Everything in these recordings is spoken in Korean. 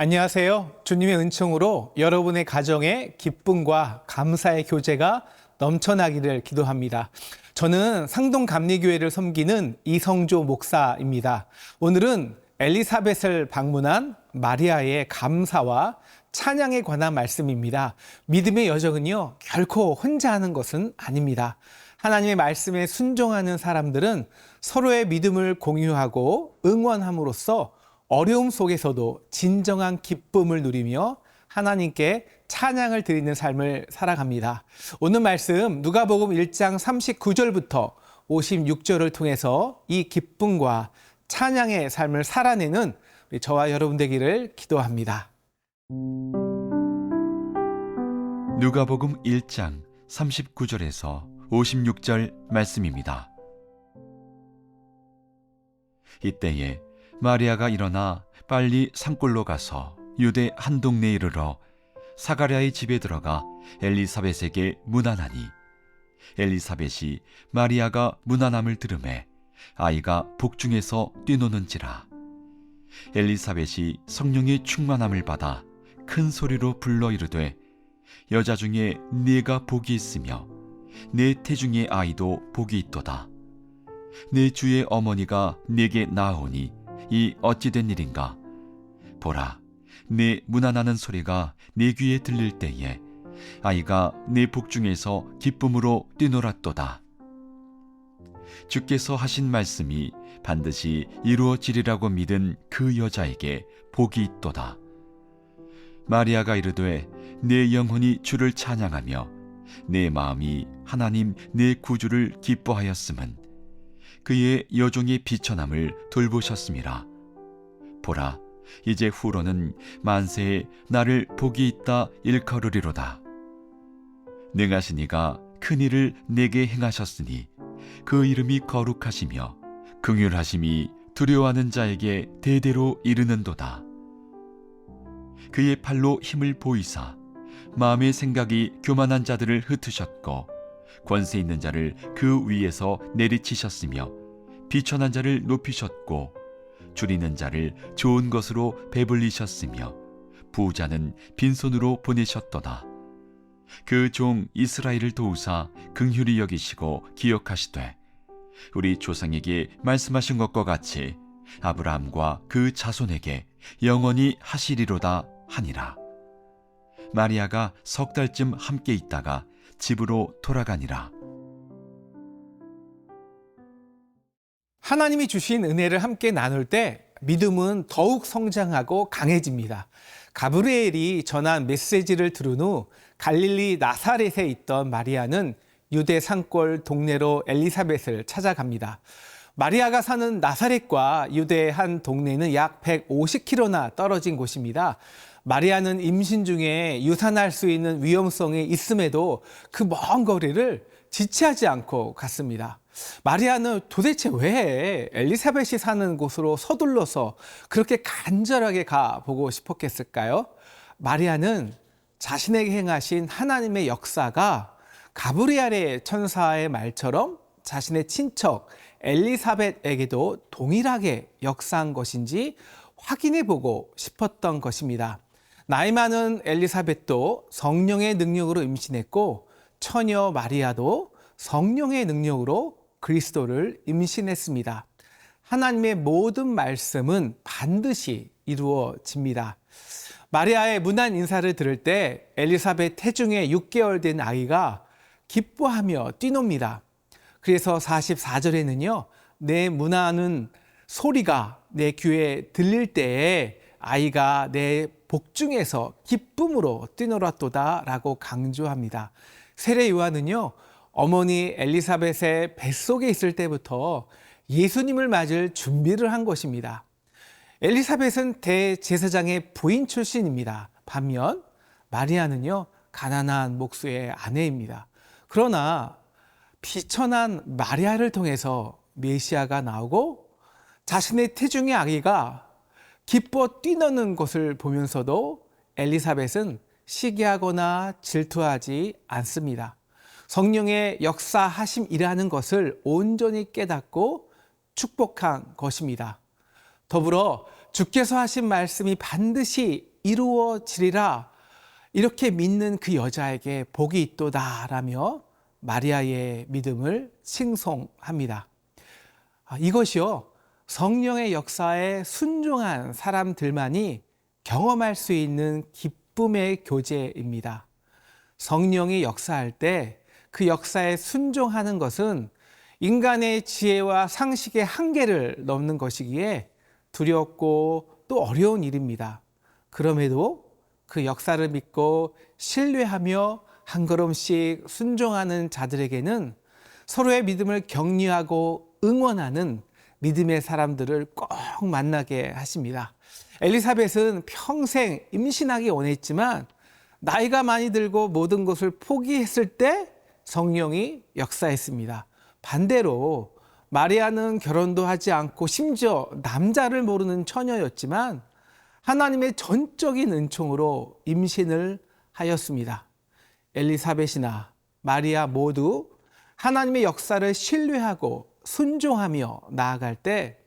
안녕하세요. 주님의 은총으로 여러분의 가정에 기쁨과 감사의 교제가 넘쳐나기를 기도합니다. 저는 상동 감리교회를 섬기는 이성조 목사입니다. 오늘은 엘리사벳을 방문한 마리아의 감사와 찬양에 관한 말씀입니다. 믿음의 여정은요, 결코 혼자 하는 것은 아닙니다. 하나님의 말씀에 순종하는 사람들은 서로의 믿음을 공유하고 응원함으로써 어려움 속에서도 진정한 기쁨을 누리며 하나님께 찬양을 드리는 삶을 살아갑니다. 오늘 말씀 누가복음 1장 39절부터 56절을 통해서 이 기쁨과 찬양의 삶을 살아내는 저와 여러분 되기를 기도합니다. 누가복음 1장 39절에서 56절 말씀입니다. 이때에 마리아가 일어나 빨리 산골로 가서 유대 한 동네에 이르러 사가랴의 집에 들어가 엘리사벳에게 문안하니 엘리사벳이 마리아가 문안함을 들음에 아이가 복중에서 뛰노는지라. 엘리사벳이 성령의 충만함을 받아 큰 소리로 불러 이르되 여자 중에 네가 복이 있으며 내 태중의 아이도 복이 있도다. 내 주의 어머니가 내게 나아오니 이 어찌된 일인가? 보라 내 문안하는 소리가 내 귀에 들릴 때에 아이가 내 복중에서 기쁨으로 뛰놀았도다. 주께서 하신 말씀이 반드시 이루어지리라고 믿은 그 여자에게 복이 있도다. 마리아가 이르되 내 영혼이 주를 찬양하며 내 마음이 하나님 내 구주를 기뻐하였음은 그의 여종의 비천함을 돌보셨음이라 보라 이제 후로는 만세에 나를 복이 있다 일컬으리로다. 능하신 이가 큰 일을 내게 행하셨으니 그 이름이 거룩하시며 긍휼하심이 두려워하는 자에게 대대로 이르는도다. 그의 팔로 힘을 보이사 마음의 생각이 교만한 자들을 흩으셨고 권세 있는 자를 그 위에서 내리치셨으며 비천한 자를 높이셨고 줄이는 자를 좋은 것으로 배불리셨으며 부자는 빈손으로 보내셨도다. 그 종 이스라엘을 도우사 긍휼히 여기시고 기억하시되 우리 조상에게 말씀하신 것과 같이 아브라함과 그 자손에게 영원히 하시리로다 하니라. 마리아가 석 달쯤 함께 있다가 집으로 돌아가니라. 하나님이 주신 은혜를 함께 나눌 때 믿음은 더욱 성장하고 강해집니다. 가브리엘이 전한 메시지를 들은 후 갈릴리 나사렛에 있던 마리아는 유대 산골 동네로 엘리사벳을 찾아갑니다. 마리아가 사는 나사렛과 유대의 한 동네는 약 150km나 떨어진 곳입니다. 마리아는 임신 중에 유산할 수 있는 위험성이 있음에도 그 먼 거리를 지체하지 않고 갔습니다. 마리아는 도대체 왜 엘리사벳이 사는 곳으로 서둘러서 그렇게 간절하게 가보고 싶었겠을까요? 마리아는 자신에게 행하신 하나님의 역사가 가브리엘의 천사의 말처럼 자신의 친척 엘리사벳에게도 동일하게 역사한 것인지 확인해 보고 싶었던 것입니다. 나이 많은 엘리사벳도 성령의 능력으로 임신했고 처녀 마리아도 성령의 능력으로 그리스도를 임신했습니다. 하나님의 모든 말씀은 반드시 이루어집니다. 마리아의 문안 인사를 들을 때 엘리사벳 태중에 6개월 된 아이가 기뻐하며 뛰놉니다. 그래서 44절에는요, 내 문안은 소리가 내 귀에 들릴 때에 아이가 내 복중에서 기쁨으로 뛰놀았도다 라고 강조합니다. 세례 요한은요, 어머니 엘리사벳의 뱃속에 있을 때부터 예수님을 맞을 준비를 한 것입니다. 엘리사벳은 대제사장의 부인 출신입니다. 반면 마리아는요, 가난한 목수의 아내입니다. 그러나 비천한 마리아를 통해서 메시아가 나오고 자신의 태중의 아기가 기뻐 뛰노는 것을 보면서도 엘리사벳은 시기하거나 질투하지 않습니다. 성령의 역사하심이라는 것을 온전히 깨닫고 축복한 것입니다. 더불어 주께서 하신 말씀이 반드시 이루어지리라 이렇게 믿는 그 여자에게 복이 있도다라며 마리아의 믿음을 칭송합니다. 아, 이것이요 성령의 역사에 순종한 사람들만이 경험할 수 있는 기쁨의 교제입니다. 성령이 역사할 때 그 역사에 순종하는 것은 인간의 지혜와 상식의 한계를 넘는 것이기에 두렵고 또 어려운 일입니다. 그럼에도 그 역사를 믿고 신뢰하며 한 걸음씩 순종하는 자들에게는 서로의 믿음을 격려하고 응원하는 믿음의 사람들을 꼭 만나게 하십니다. 엘리사벳은 평생 임신하기 원했지만 나이가 많이 들고 모든 것을 포기했을 때 성령이 역사했습니다. 반대로 마리아는 결혼도 하지 않고 심지어 남자를 모르는 처녀였지만 하나님의 전적인 은총으로 임신을 하였습니다. 엘리사벳이나 마리아 모두 하나님의 역사를 신뢰하고 순종하며 나아갈 때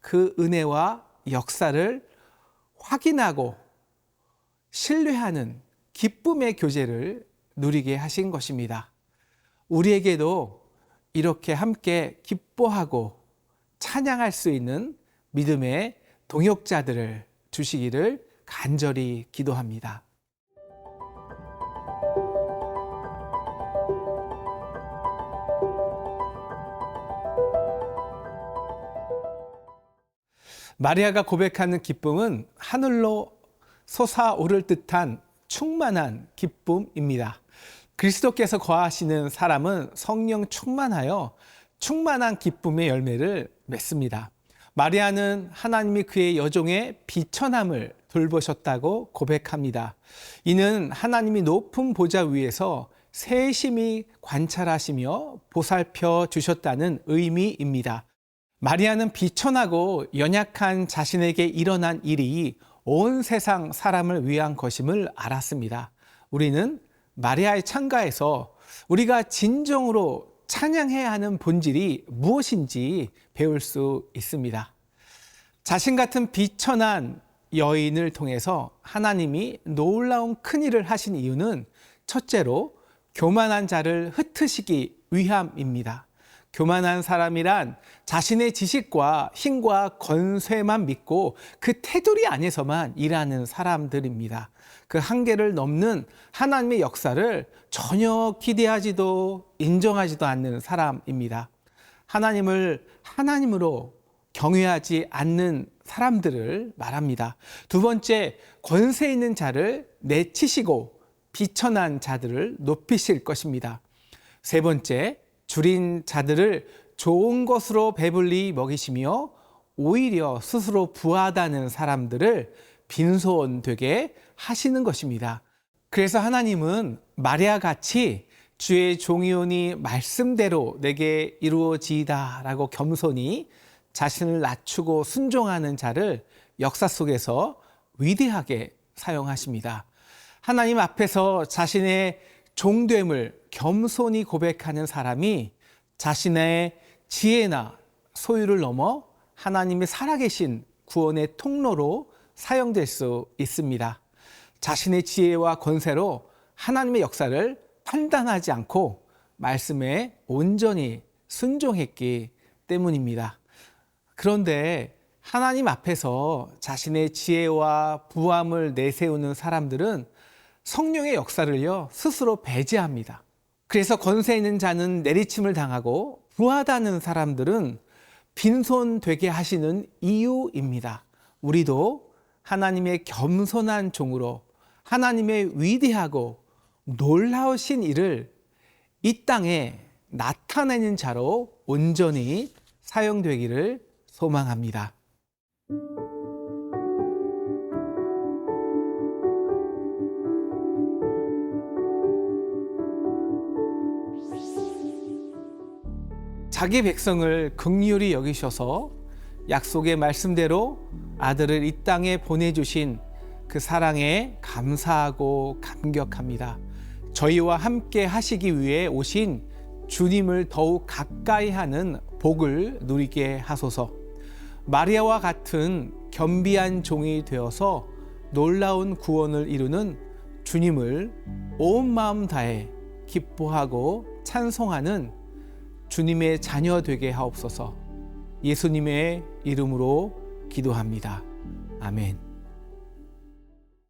그 은혜와 역사를 확인하고 신뢰하는 기쁨의 교제를 누리게 하신 것입니다. 우리에게도 이렇게 함께 기뻐하고 찬양할 수 있는 믿음의 동역자들을 주시기를 간절히 기도합니다. 마리아가 고백하는 기쁨은 하늘로 솟아오를 듯한 충만한 기쁨입니다. 그리스도께서 거하시는 사람은 성령 충만하여 충만한 기쁨의 열매를 맺습니다. 마리아는 하나님이 그의 여종의 비천함을 돌보셨다고 고백합니다. 이는 하나님이 높은 보좌 위에서 세심히 관찰하시며 보살펴 주셨다는 의미입니다. 마리아는 비천하고 연약한 자신에게 일어난 일이 온 세상 사람을 위한 것임을 알았습니다. 우리는 마리아의 창가에서 우리가 진정으로 찬양해야 하는 본질이 무엇인지 배울 수 있습니다. 자신 같은 비천한 여인을 통해서 하나님이 놀라운 큰 일을 하신 이유는 첫째로 교만한 자를 흩으시기 위함입니다. 교만한 사람이란 자신의 지식과 힘과 권세만 믿고 그 테두리 안에서만 일하는 사람들입니다. 그 한계를 넘는 하나님의 역사를 전혀 기대하지도 인정하지도 않는 사람입니다. 하나님을 하나님으로 경외하지 않는 사람들을 말합니다. 두 번째, 권세 있는 자를 내치시고 비천한 자들을 높이실 것입니다. 세 번째, 줄인 자들을 좋은 것으로 배불리 먹이시며 오히려 스스로 부하다는 사람들을 빈손되게 하시는 것입니다. 그래서 하나님은 마리아 같이 주의 종이오니 말씀대로 내게 이루어지이다 라고 겸손히 자신을 낮추고 순종하는 자를 역사 속에서 위대하게 사용하십니다. 하나님 앞에서 자신의 종됨을 겸손히 고백하는 사람이 자신의 지혜나 소유를 넘어 하나님의 살아계신 구원의 통로로 사용될 수 있습니다. 자신의 지혜와 권세로 하나님의 역사를 판단하지 않고 말씀에 온전히 순종했기 때문입니다. 그런데 하나님 앞에서 자신의 지혜와 부함을 내세우는 사람들은 성령의 역사를요, 스스로 배제합니다. 그래서 권세 있는 자는 내리침을 당하고 부하다는 사람들은 빈손 되게 하시는 이유입니다. 우리도 하나님의 겸손한 종으로 하나님의 위대하고 놀라우신 일을 이 땅에 나타내는 자로 온전히 사용되기를 소망합니다. 자기 백성을 극률히 여기셔서 약속의 말씀대로 아들을 이 땅에 보내주신 그 사랑에 감사하고 감격합니다. 저희와 함께 하시기 위해 오신 주님을 더욱 가까이 하는 복을 누리게 하소서. 마리아와 같은 겸비한 종이 되어서 놀라운 구원을 이루는 주님을 온 마음 다해 기뻐하고 찬송하는 주님의 자녀 되게 하옵소서 예수님의 이름으로 기도합니다. 아멘.